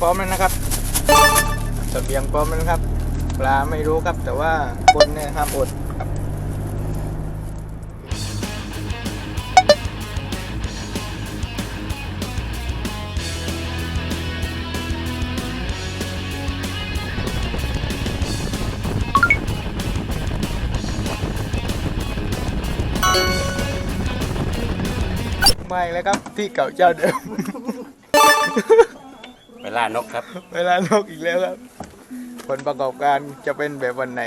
พร้อมแล้วนะครับเสบียงพร้อมแล้วนครับ ปลาไม่รู้ครับ แต่ว่าคนเนี่ยห้ามอดครับไม่แล้วครับที่เก่าเจ้าเดิม ล่านกครับ เวลานกอีกแล้วครับ ผลประกอบการจะเป็นแบบวันไหน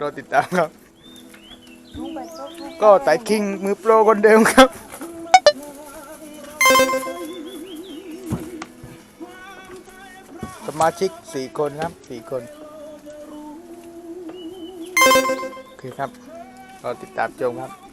รอติดตามครับ ก็ไต่คิงมือโปรคนเดิมครับ สมาชิกสี่คนครับสี่คนโอเคครับรอติดตามชมครับ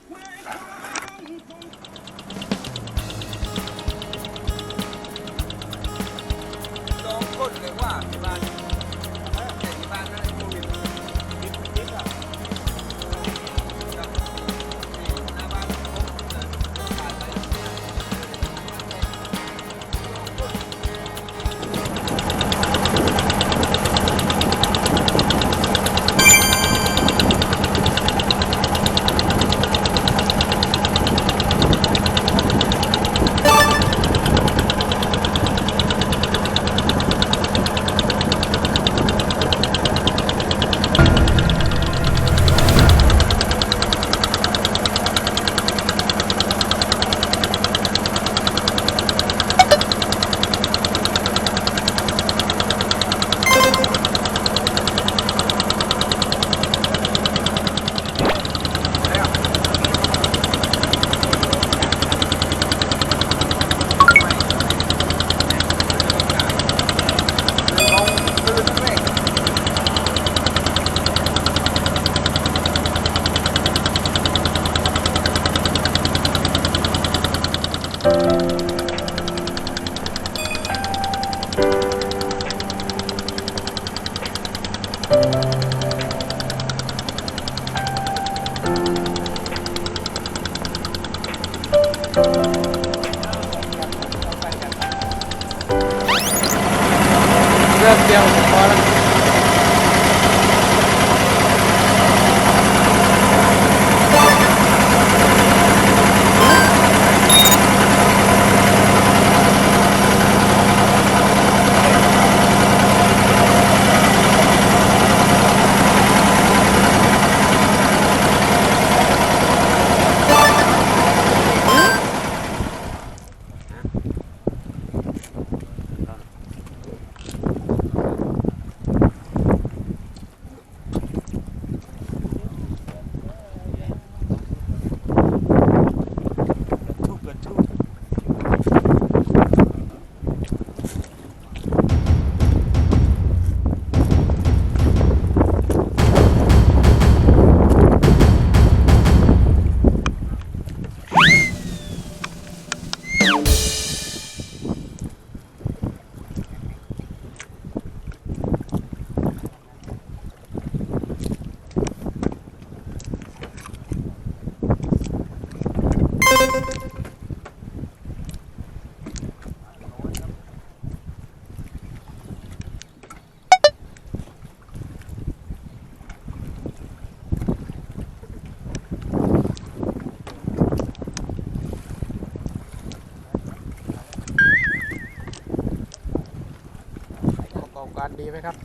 การดีไหมครับ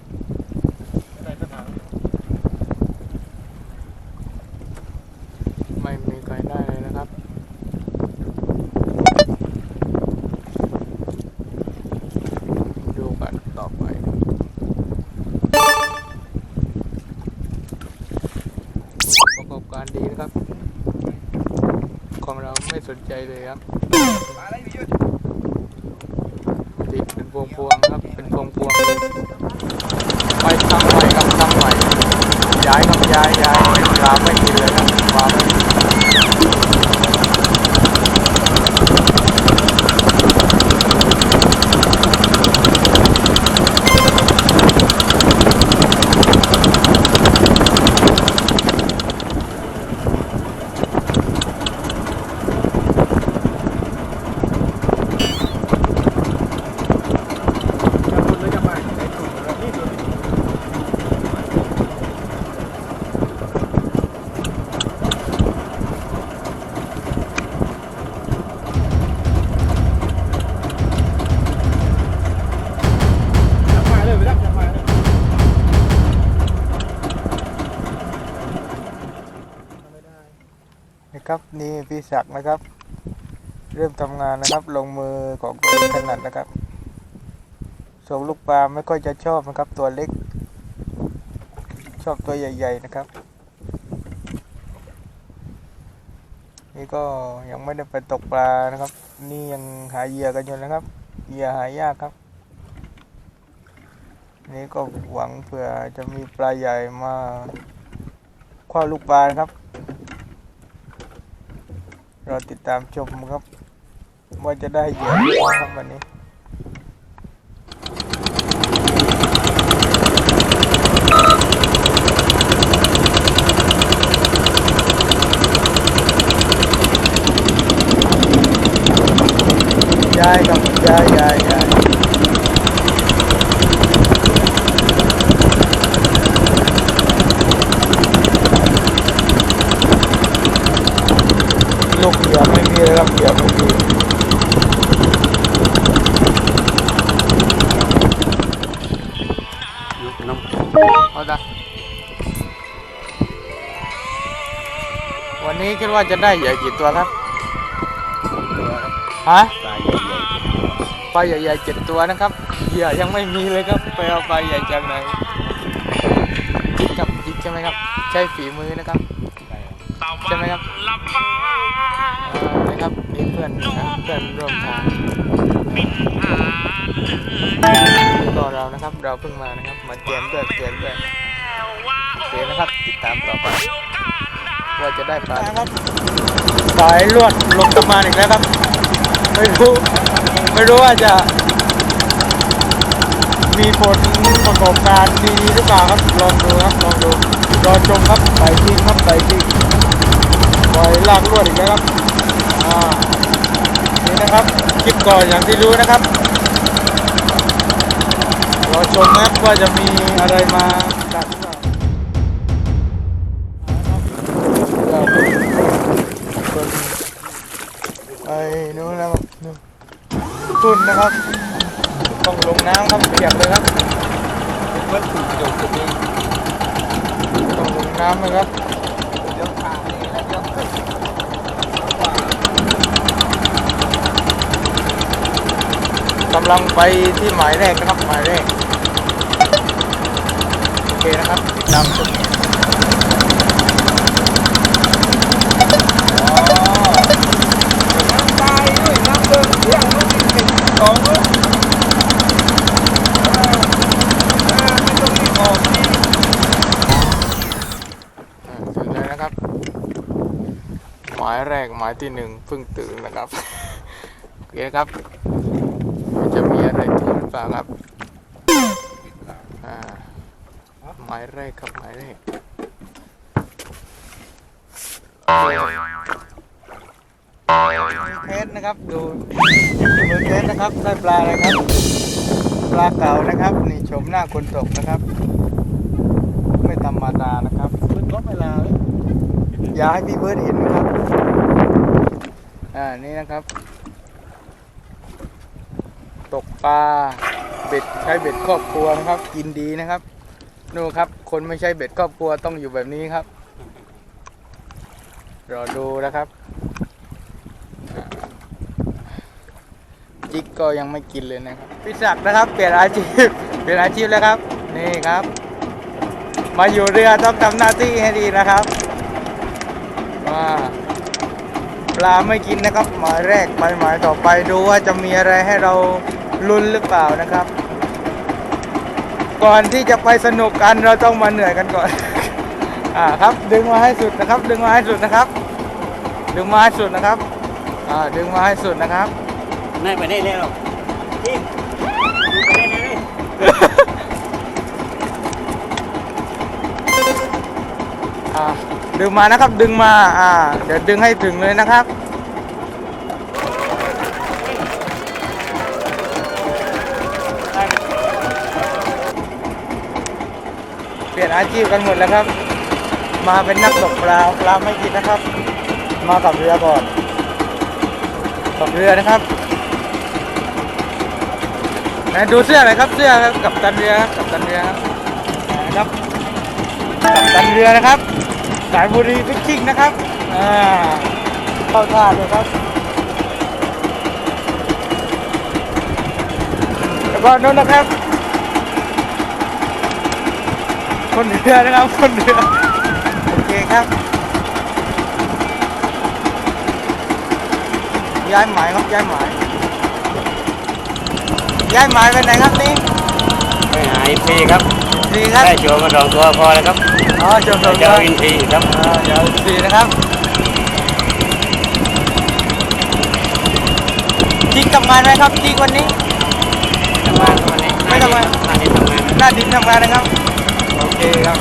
ไม่มีใครได้เลยนะครับ ดูกันต่อไป ประกอบการดีนะครับ ของเราไม่สนใจเลยครับ ติดเป็นพวงพวงๆครับ เป็นพวงพวงๆเลยไปทำใหม่กับทำใหม่ ย้ายกับย้าย ย้ นี่พี่ศักนะครับ เริ่มทำงานนะครับ ลงมือของตัวเองถนัดนะครับส่งลูกปลาไม่ค่อยจะชอบนะครับ ตัวเล็ก ชอบตัวใหญ่ ๆนะครับ นี่ก็ยังไม่ได้ไปตกปลานะครับ นี่ยังหาเหยื่อกันอยู่นะครับเหยื่อหายากครับนี่ก็หวังเผื่อจะมีปลาใหญ่มาคว้าลูกปลาครับ ราติดตามชมครับ ว่าจะได้เหยื่อหรือเปล่าครับวันนี้ย้ายครับย้ายย้ายย้ายลูกเหยื่อ ไม่มียครับเหยื่อไม่มีเอาละวันนี้คิดว่าจะได้เหยื่กี่ตัวครับฮะปลาใหญ่ๆเจ็ดตัวนะครับเหยื่อยังไม่มีเลยครับ ไปเอาปลาใหญ่จากไหนจิกกับจิกใช่ไหมครับ ใช้ฝีมือนะครับ ใช่ไหมครับ นะครับนี่เพื่อนนะเพื่อนร่วมทางนี่ก็เรานะครับ เราเพิ่งมานะครับ มาเตรียมด้วยเตรียมด้วยโอเคนะครับติดตามต่อไปว่าจะได้ปลาครับสายลวดลงตะมาอีกแล้วครับ ไม่รู้ ไม่รู้ว่าจะ มีผลประกอบการดีหรือเปล่าครับลองดูครับลองดูรอชมครับใส่จริงครับใส่จริงปล่อยลากลวดอีกแล้วครับ นี่นะครับคลิปก่อนอย่างที่รู้นะครับรอชมนะครับว่าจะมีอะไรมากัดหรือเปล่าครับส่วนไอ้นู้นนะครับนู่นตุ่นนะครับ ต้องลงน้ำครับเปียกเลยครับเพื่อนถูกจบตรงนี้ต้องลงน้ำนะครับ เดี๋ยวขานี่แล้วเดี๋ยวขึ้น กำลังไปที่หมายแรกนะครับหมายแรก โอเคนะครับติดตามชมน้ำตายด้วยน้ำเดินเรื่องลูกกินเป็นสองลูกไม่ต้องรีบออที่อ่าถึงแล้วนะครับหมายแรกหมายที่หนึ่งเพิ่งตื่นนะครับ โอเคครับ อะไรตื่นหรือเปล่าครับอ่าหมายแรกครับหมายแรกเทสนะครับดูมือเทสนะครับได้ปลาอะไรครับ ปลาเก๋านะครับนี่ชมหน้าคนตกนะครับ ไม่ธรรมดานะครับมันก็เวลาเลยอย่าให้พี่เบิร์ดเห็นนะครับอ่านี่นะครับ ตกปลาเบ็ดใช้เบ็ดครอบครัวนะครับ กินดีนะครับนู่นครับ คนไม่ใช้เบ็ดครอบครัวต้องอยู่แบบนี้ครับรอดูนะครับ จิกก็ยังไม่กินเลยนะครับพี่ศักนะครับ เปลี่ยนอาชีพเปลี่ยนอาชีพแล้วครับ นี่ครับ มาอยู่เรือต้องทำหน้าที่ให้ดีนะครับว่าปลาไม่กินนะครับ หมายแรกไปหมายต่อไปดูว่าจะมีอะไรให้เรา ลุ้นหรือเปล่านะครับ ก่อนที่จะไปสนุกกันเราต้องมาเหนื่อยกันก่อน อ่าครับดึงมาให้สุดนะครับ ดึงมาให้สุดนะครับ ดึงมาให้สุดนะครับ อ่าดึงมาให้สุดนะครับไม่ไปได้แล้วจริงไปได้เลยอ่าดึงมานะครับดึงมา อ่า เดี๋ยวดึงให้ถึงเลยนะครับ เปลี่ยนอาชีพกันหมดแล้วครับ มาเป็นนักตกปลาปลาไม่กินนะครับ มากับเรือก่อนกับเรือนะครับไหนดูเสื้อหน่อยครับเสื้อครับกับตันเรือครับกับตันเรือครับครับกับตันเรือนะครับ สายบุรีฟิชชิ่งนะครับอ่าเข้าท่าเลยครับแล้วก็นู้นนะครับ คนเรือนะครับ คนเรือ โอเคครับย้ายหมายครับย้ายหมายย้ายหมายไปไหนครับนี่ไม่หายฟรีครับดีครับได้โจมาสองตัวพอแล้วครับอ๋อจบจบเจ้าอินทรีครับอ่าเดี๋ยวดีนะครับจิ๊กทำงานไหมครับจิ๊กวันนี้ทำงานวันนี้ไม่ทำงานหน้าที่ทำงานหน้าดินทำงานนะครับโอ เคครับ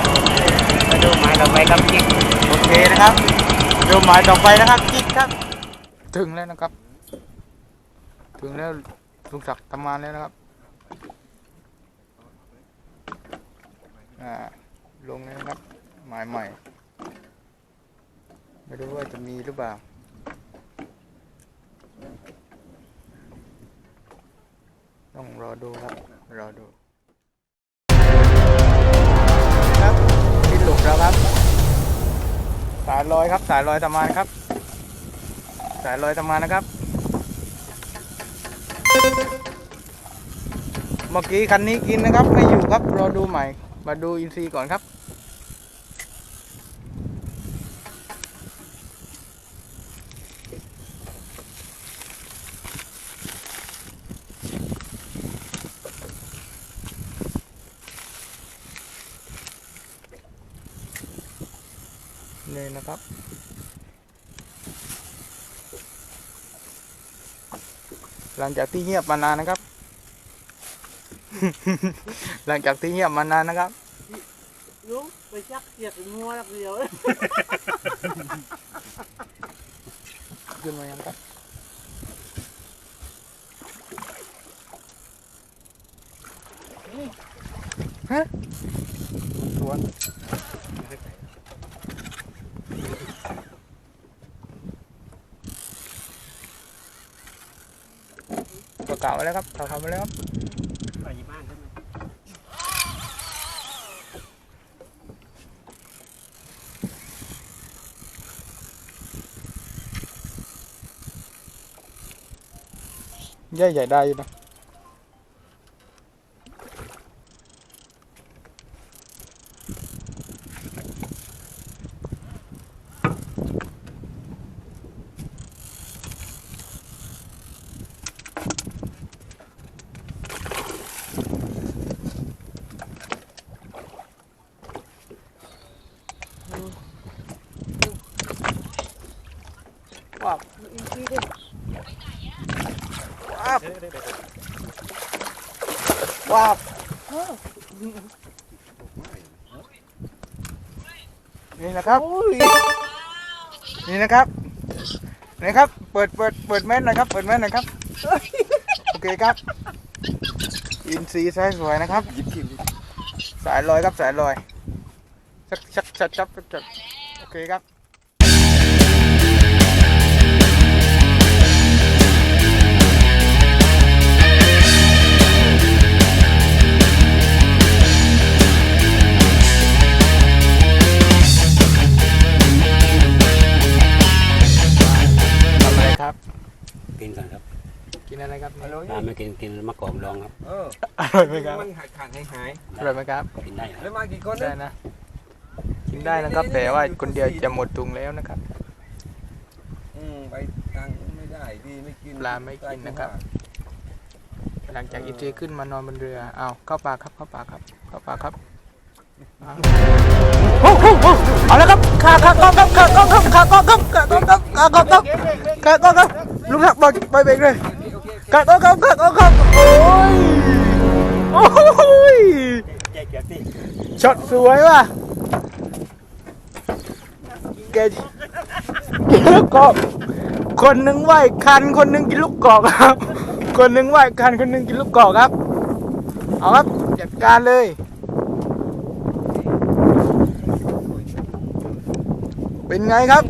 มาดูหมายต่อไปครับจิ๊กโอเคนะครับดูหมายต่อไปนะครับจิ๊กครับ ถึงแล้วนะครับ ถึงแล้วลุงศักดิ์ทำงานแล้วนะครับอ่าลงแล้วนะครับ หมายใหม่ไม่รู้ว่าจะมีหรือเปล่าต้องรอดูครับ รอดู แล้วครับ สายลอยครับ สายลอยตะมานครับ สายลอยตะมานนะครับ เมื่อกี้คันนี้กินนะครับ ไม่อยู่ครับรอดูใหม่ มาดูอินซีย์ก่อนครับ นี่นะครับ หลังจากที่เงียบมานานนะครับ หลังจากที่เงียบมานานนะครับลุงไปชักเกียกงัวนักเดียวขึ้นมายังครับฮะสวน ก็กล่าวมาแล้วครับกล่าวมาแล้วครับไปที่บ้านใช่ไหมใหญ่ใหญ่ได้อยู่นะ ว้าวว้าวว้าว นี่นะครับ นี่นะครับนี่ครับ เปิดเปิดเปิดแมสหน่อยครับ เปิดแมสหน่อยครับ โอเคครับ อินซีไซส์สวยนะครับสายลอยครับสายลอยชักชักชักชักชักโอเคครับ อะไรครับเนี่ยถ้าไม่กินกินมะกอกดองครับเอออร่อยไหมครับมันขาดขาดหายหายอร่อยไหมครับกินได้คแล้รับวมากี่คนได้นะนะกินได้นะครับ แต่ว่าคนเดียวจะหมดถุงแล้วนะครับอืมไปตังค์ไม่ได้ดีไม่กินปลาไม่กินนะครับ หลังจากอินทรีขึ้นมานอนบนเรือเอาวเข้าปากครับเข้าปากครับเข้าปากครับเอาโอ้โหโอ้โหเอาแล้วครับขาขากล้องครับขากล้องครับขากล้องครับขากล้องครับขากล้องครับขากล้องครับลุงหักบอกไปเบรกเลย ขากล้องครับขากล้องครับโอ้ยโอ้ยแกเกียรติช็อตสวยว่ะแกกินลูกกอกคนหนึ่งไหวคันคนหนึ่งกินลูกกอกครับ คนหนึ่งไหวคันคนหนึ่งกินลูกกอกครับ เอาครับจัดการเลยเป็นไงครับ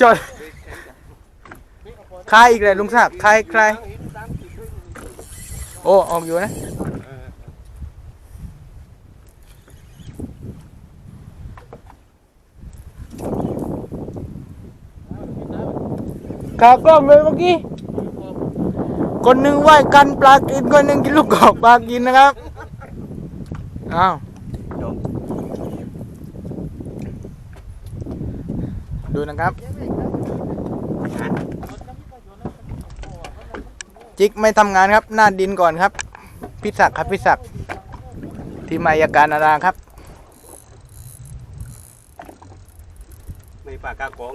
จอดใครอีกเลยลุงศักดิ์ใครใคร โอ้ ออกอยู่นะขากล้องเลยเมื่อกี้ คนหนึ่งไหวกันปลากิน คนหนึ่งกินลูกกอกปลากินนะครับ อ้าว ดูนะครับ จิกไม่ทำงานครับ หน้าดินก่อนครับ พิศักครับพิศักทีมายการนาราครับ ไม่ปากกากอง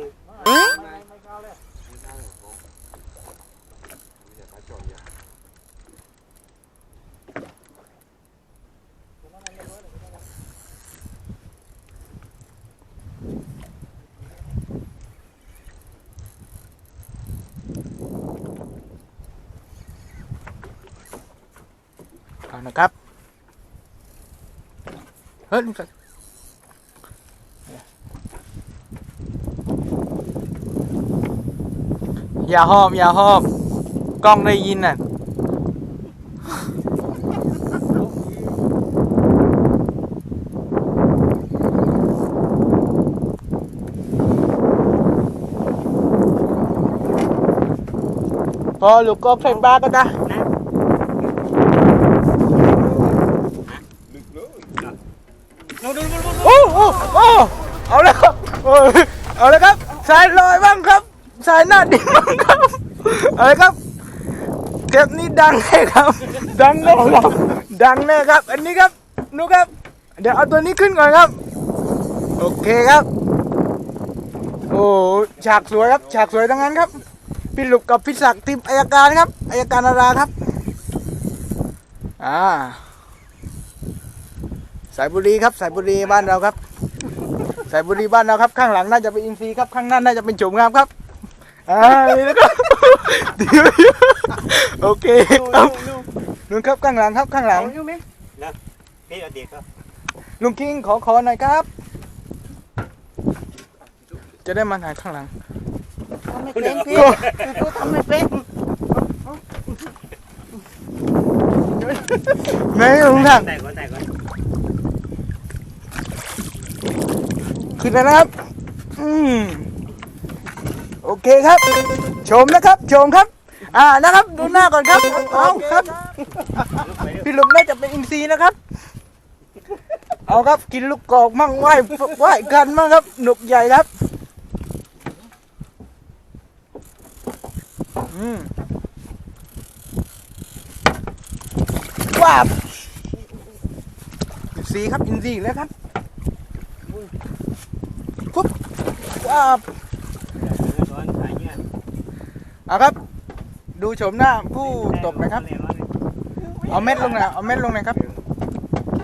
นะครับ เฮ้ยลุงศักดิ์อย่าหอบอย่าหอบกล้องได้ยินน่ะพอลูกกอกใส่ปลาก็ได้ โอ้เอาแล้วครับโอ้ยเอาเลยครับ สายลอยบ้างครับ สายหน้าดินบ้างครับเอาเลยครับเทปนี้ดังแน่ครับ ดังแน่ครับดังแน่ครับ อันนี้ครับนูครับ เดี๋ยวเอาตัวนี้ขึ้นก่อนครับ โอเคครับ โอ้ฉากสวยครับ ฉากสวยทั้งนั้นครับ พี่หลุกกับพี่ศักดิ์ทีมอายการครับอายการนาราครับ อ่า สายบุรีครับ สายบุรีบ้านเราครับ สายบุรีบ้านเราครับ ข้างหลังน่าจะเป็นอินซีย์ครับ ข้างหน้าน่าจะเป็นโฉมงามครับอ่านี่นะครับเดี๋ยวโอเคครับลุงครับข้างหลังครับข้างหลังพี่อดีตครับลุงคิงขอขอหน่อยครับ จะได้มาถ่ายข้างหลัง ทำไม่เป็นพี่กูทำไม่เป็นไม่ลุงทางแต่ก่อนแต่ก่อน ขึ้นแล้วนะครับ อืมโอเคครับ ชมนะครับ ชมครับ อ่านะครับ ดูหน้าก่อนครับเอาครับพี่หลุมน่าจะเป็นอินซีนะครับ เอาครับกินลูกกอกมั่งไหวไหวกันมั่งครับ หนุกใหญ่ครับ อืมว้าบอินซีครับอินซีอีกแล้วครับ ปุ๊บว้าบร้อนสายเงี้ยเอาครับ ดูโฉมหน้าผู้ตกนะครับ เอาเม็ดลงหน่อยเอาเม็ดลงหน่อยครับ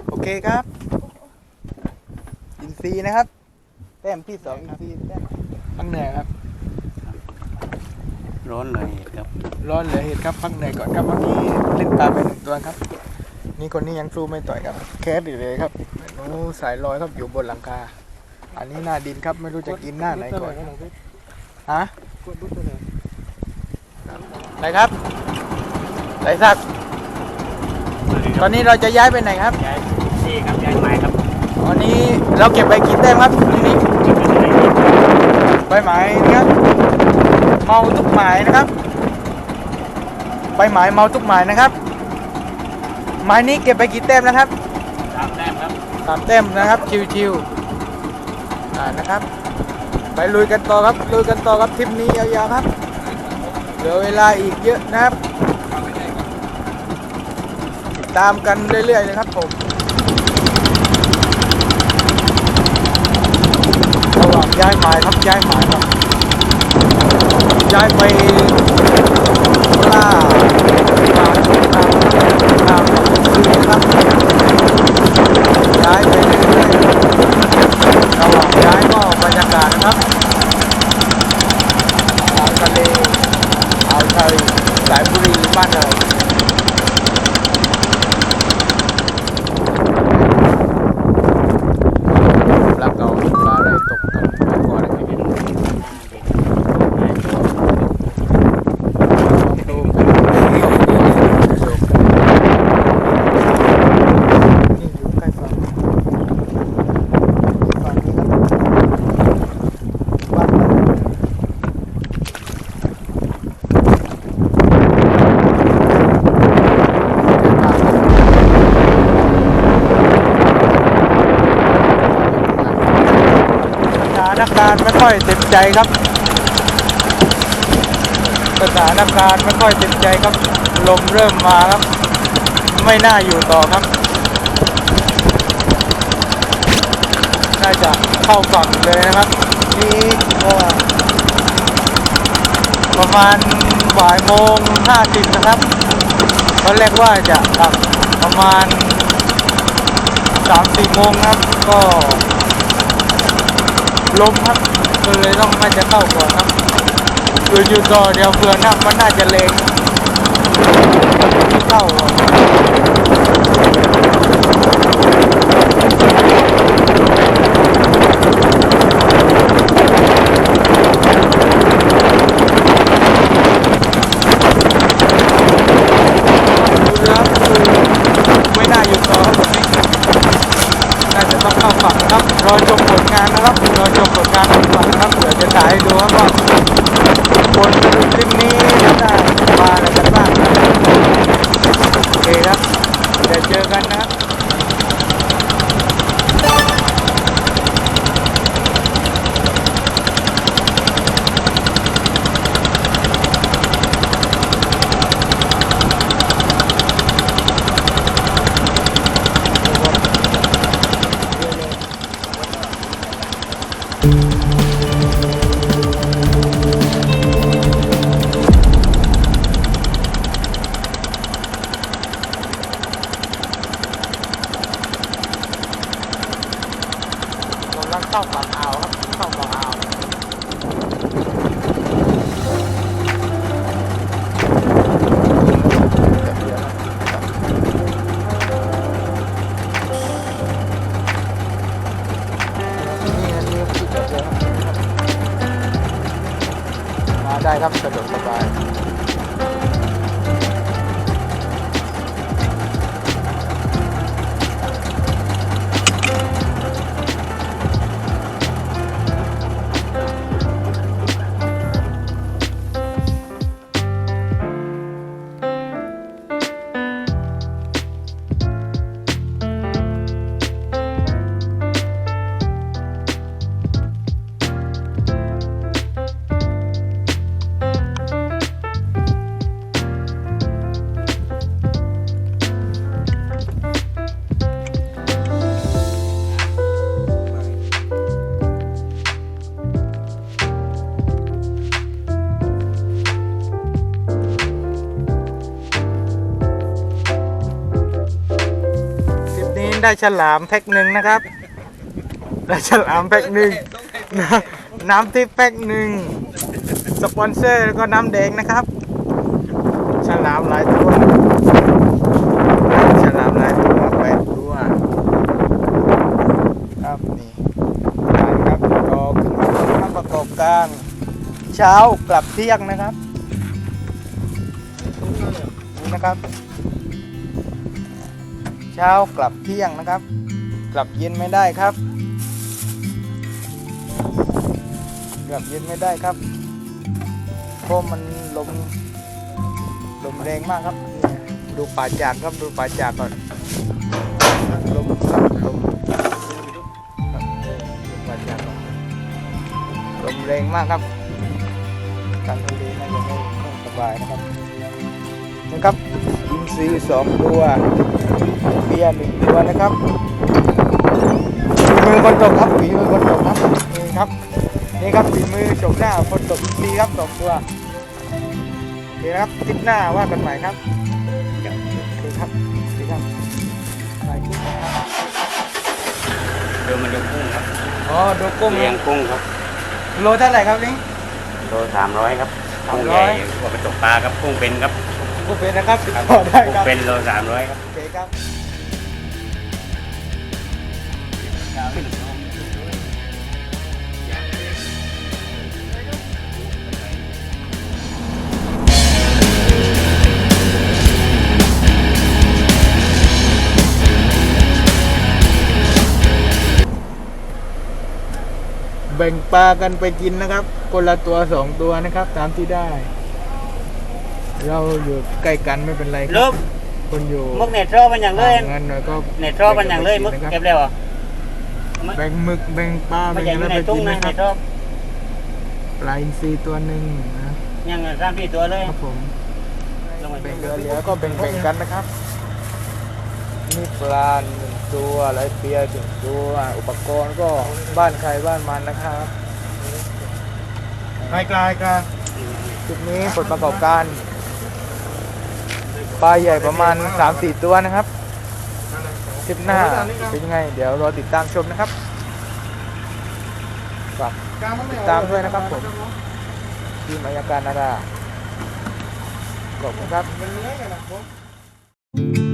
โอเคครับ อินซีย์นะครับ แต้มที่สองอินซีย์แต้มพักเหนื่อยครับ ร้อนเลยครับ ร้อนเหลือเหตุครับพักเหนื่อยก่อนครับเมื่อกี้เล่นปลาไปหนึ่งตัวครับ นี่คนนี้ยังสู้ไม่ต่อยครับ แคสอยู่เลยครับโอ้สายลอยครับอยู่บนหลังคา อันนี้หน้าดินครับไม่รู้จะกินหน้าไหนก่อนฮะไหนครับไหนสักดิ์ตอนนี้เราจะย้ายไปไหนครับย้ายที่ครับย้ายไม้ครับวันนี้เราเก็บไปกี่แต้มครับตรงนี้ใบหมายนะครับเมาทุกหมายนะครับใบหมายเมาทุกหมายนะครับหมายนี้เก็บไปกี่แต้มนะครับสามแต้มครับสามแต้มนะครับชิวๆ อ่านะครับ ไปลุยกันต่อครับลุยกันต่อครับทริปนี้ยาวๆครับเหลือเวลาอีกเยอะนะครับติดตามกันเรื่อยๆเลยครับผมระหว่างย้ายหมายครับย้ายหมายครับย้ายไปล่าปลาตามตามซื้อครับย้ายไปเรื่อยๆ ย้ายก็บรรยากาศนะครับทางทะเลอ่าวไทยสายบุรีบ้านเรารับเราปลาอะไรตกกันไปก่อนนะครับลองดูกันนี่อยู่ใกล้ฝั่ง น การณ์ไม่ค่อยเต็มใจครับ สถานการณ์ไม่ค่อยเต็มใจครับ ลมเริ่มมาครับ ไม่น่าอยู่ต่อครับ น่าจะเข้าฝั่งเลยนะครับนี่ประมาณบ่ายโมงห้าสิบนะครับตอนแรกว่าจะกลับประมาณสามสี่โมงครับก็ ล้มครับก็เลยต้องน่าจะเข้าก่อนครับคืออยู่ต่อเดี๋ยวเพื่อนนะมันน่าจะเลงเข้า ได้ฉลามแพ็คหนึ่งนะครับ ได้ฉลามแพ็คหนึ่งน้ำน้ำทิพย์แพ็คหนึ่งสปอนเซอร์แล้วก็น้ำแดงนะครับ ฉลามหลายตัวฉลามหลายตัวแปดตัวครับนี่การครับรอขึ้นมาครับประกอบกลางเช้ากลับเที่ยงนะครับนี่นะครับ เช้ากลับเที่ยงนะครับ กลับเย็นไม่ได้ครับ กลับเย็นไม่ได้ครับเพราะมันลมลมแรงมากครับ ดูป่าจากครับดูป่าจากก่อนลมครับลมดูป่าจากลมแรงมากครับทางทะเลน่าจะไม่สบายนะครับนะครับอินทรีสองตัว เบียร์หนึ่งตัวนะครับฝีมือคนตกครับฝีมือคนตกครับนี่ครับนี่ครับฝีมือโฉมหน้าคนตกอินทรีครับสองตัวโอเคนะครับทริปหน้าว่ากันใหม่ครับโอเคครับสวัสดีครับไปคลิปนะครับดูมันดูกุ้งครับอ๋อดูกุ้งเลี้ยงกุ้งครับโลเท่าไหร่ครับนี่โลสามร้อยครับกุ้ง300ใหญ่กว่าไปตกปลาครับกุ้งเป็นครับกุ้งเป็นนะครับติดต่อได้กุ้งครับเป็นโลสามร้อยครับโอเคครับ แบ่งปลากันไปกินนะครับ คนละตัวสองตัวนะครับ ตามที่ได้ เราอยู่ใกล้กันไม่เป็นไรคลูรับกคนอยู่มุกเน็ตโทรมันอย่างเลยห่างกันหน่อยก็เน็ตโทรมันอย่างเลยมุกนะครับเก็บเร็วอะแบ่งหมึกแบ่งปลาไม่แบ่งใช่อะไรในไปตุ้งกินนะนะคในรับทอบปลาอินทรีตัวหนึ่งนะยังสามสี่ตัวเลยครับผมลงมาแบ่งเหลือเหลือก็แบ่งๆกันนะครับ นี่ปลาหนึ่งตัวไรเปียหนึ่งตัว อุปกรณ์ก็บ้านใครบ้านมันนะครับไกลไกลไกลคลิปนี้ผลประกอบการปลาใหญ่ประมาณ 3-4 ตัวนะครับคลิปหน้าเป็นยังไง เดี๋ยวรอติดตามชมนะครับฝากติดตามด้วยนะครับผมทีมอายการนาดาขอบคุณครับ